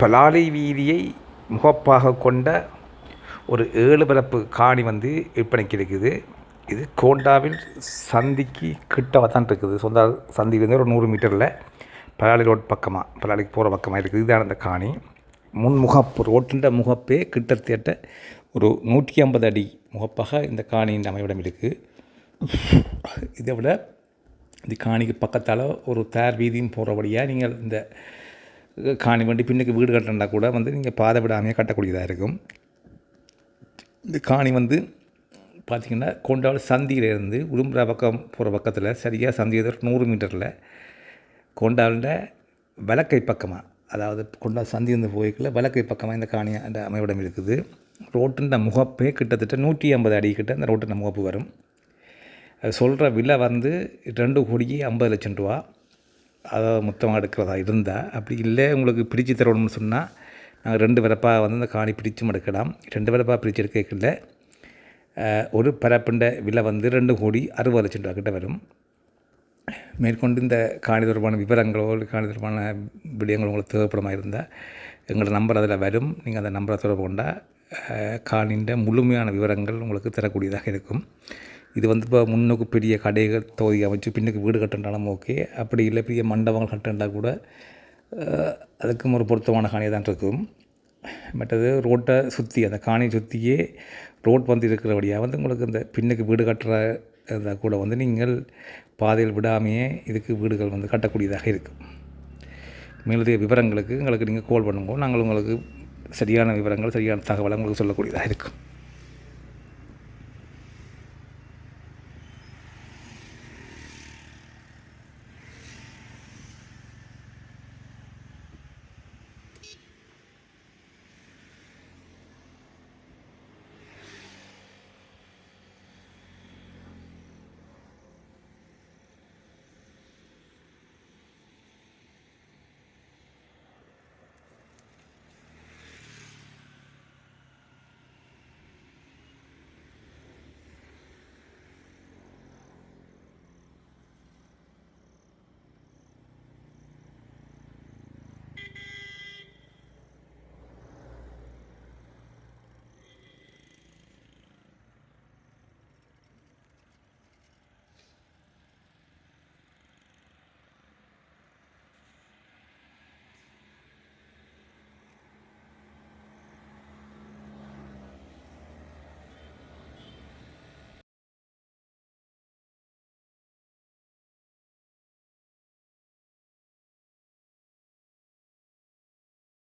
பலாலி வீதியை முகப்பாக கொண்ட ஒரு ஏழு பரப்பு காணி வந்து விற்பனைக்கு இருக்குது. இது கோண்டாவில் சந்திக்கு கிட்டவா தான் இருக்குது. சொந்த சந்தியிலேருந்து ஒரு நூறு மீட்டரில் பலாலி ரோட் பக்கமாக பலாலிக்கு போகிற பக்கமாக இருக்குது. இதுதான் அந்த காணி. முன் முகப்பு முகப்பே கிட்டத்தட்ட ஒரு நூற்றி ஐம்பது அடி முகப்பாக இந்த காணியின் அமைவிடம் இருக்குது இதை விட இந்த காணிக்கு பக்கத்தால் ஒரு தேர் வீதியும் போகிற வழியாக நீங்கள் இந்த காணி வண்டி பின்னுக்கு வீடு கட்டினா கூட வந்து நீங்கள் பாதை விடாமையே கட்டக்கூடியதாக இருக்கும். இந்த காணி வந்து பார்த்திங்கன்னா கொண்டாள் சந்தியிலேருந்து உடும்புரா பக்கம் போகிற பக்கத்தில் சரியாக சந்தி ஒரு நூறு மீட்டரில் கொண்டாளில் வலக்கை பக்கமாக அதாவது கொண்டாள் சந்தி வந்து போய்க்குள்ள வலக்கை பக்கமாக இந்த காணி அந்த அமைவிடம் இருக்குது. ரோட்டின் முகப்பே கிட்டத்தட்ட நூற்றி ஐம்பது அடி கிட்ட அந்த ரோட்டின் முகப்பு வரும். அது சொல்கிற விலை வந்து ரெண்டு கோடியே ஐம்பது லட்சம் ரூபா. அதை மொத்தமாக எடுக்கிறதா இருந்தால் அப்படி இல்லை உங்களுக்கு பிரித்து தரணும்னு சொன்னால் நாங்கள் ரெண்டு பரப்பாக வந்து அந்த காணி பிரித்தும் எடுக்கலாம். ரெண்டு பரப்பாக பிரித்து எடுக்கல ஒரு பரப்புண்ட விலை வந்து ரெண்டு கோடி அறுபது லட்சம் ரூபா கிட்ட வரும். மேற்கொண்டு இந்த காணி தொடர்பான விவரங்களோ காணி தொடர்பான விடயங்களோ உங்களுக்கு தேவைப்படமாக இருந்தால் எங்களோட நம்பர் அதில் வரும். நீங்கள் அந்த நம்பரை தொடர்பு கொண்டால் காணின்ற முழுமையான விவரங்கள் உங்களுக்கு தரக்கூடியதாக இருக்கும். இது வந்து இப்போ முன்னுக்கு பெரிய கடைகள் தொகுதி அமைச்சு பின்னுக்கு வீடு கட்டுன்றாலும் ஓகே. அப்படி இல்லை பெரிய மண்டபங்கள் கட்டுன்றா கூட அதுக்கும் ஒரு பொருத்தமான காணியாக தான் இருக்கும். மற்றது ரோட்டை சுற்றி அந்த காணியை சுற்றியே ரோட் வந்து இருக்கிறபடியாக வந்து உங்களுக்கு இந்த பின்னுக்கு வீடு கட்டுற இருந்தால் கூட வந்து நீங்கள் பாதையில் விடாமையே இதுக்கு வீடுகள் வந்து கட்டக்கூடியதாக இருக்கும். மேலதிக விவரங்களுக்கு எங்களுக்கு நீங்கள் கால் பண்ணுங்க. நாங்கள் உங்களுக்கு சரியான விவரங்கள் சரியான தகவலை உங்களுக்கு சொல்லக்கூடியதாக இருக்கும்.